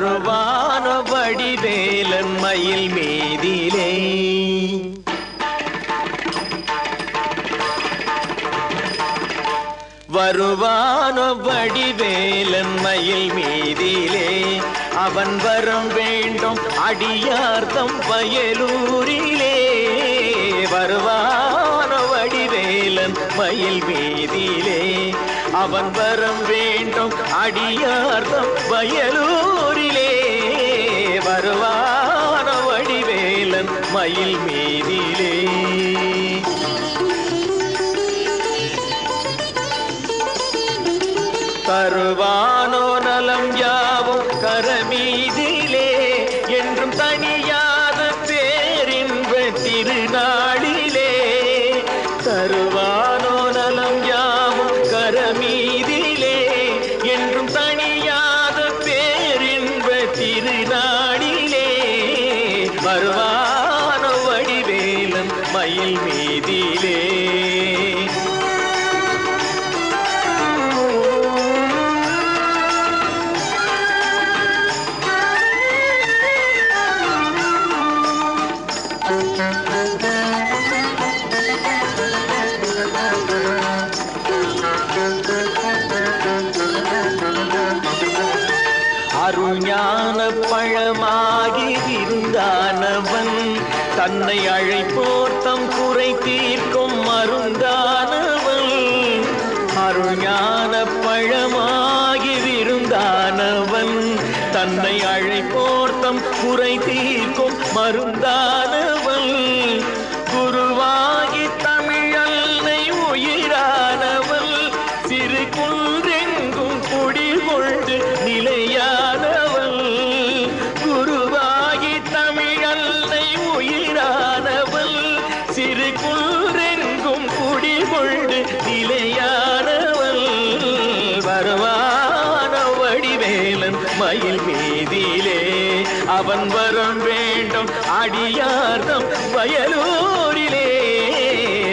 வருவான வடிவேலன் மயில் மீதிலே. வருவான வடிவேலன் மயில் மீதிலே. அவன் வரம் வேண்டும் அடியார்த்தம் வயலூரிலே. வருவான வடிவேலன் மயில் மீதிலே. அவன் வரம் வேண்டும் அடியார்த்தம் வயலூரிலே. வருவான வடிவேலன் மயில் மீதிலே. தருவானோ நலம் யாவும் கரமீதிலே. என்றும் தனியாத பேரின்ப திருநாளிலே. தருவ என்றும் தனியாத பேரின்ப திருநாடிலே வருவானோ வடிவேலன் மயில் மீதிலே. அருஞான பழமாகி இருந்தானவன் தன்னை அழைப்போர்த்தம் குறை தீர்க்கும் மருந்தானவன் அருஞான பழமாகி இருந்தானவன் தன்னை அழைப்போர்த்தம் குறை தீர்க்கும் மருந்தானவன். சிறு குன்றெங்கும் குடிகொண்டு நிலையானவள். வரவான வடிவேலன் மயில் மீதியிலே அவன் வரம் வேண்டும் அடியார்தம் வயலூரிலே.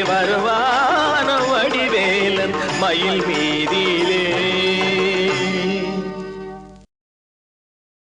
வரவான வடிவேலன் மயில் மீதியிலே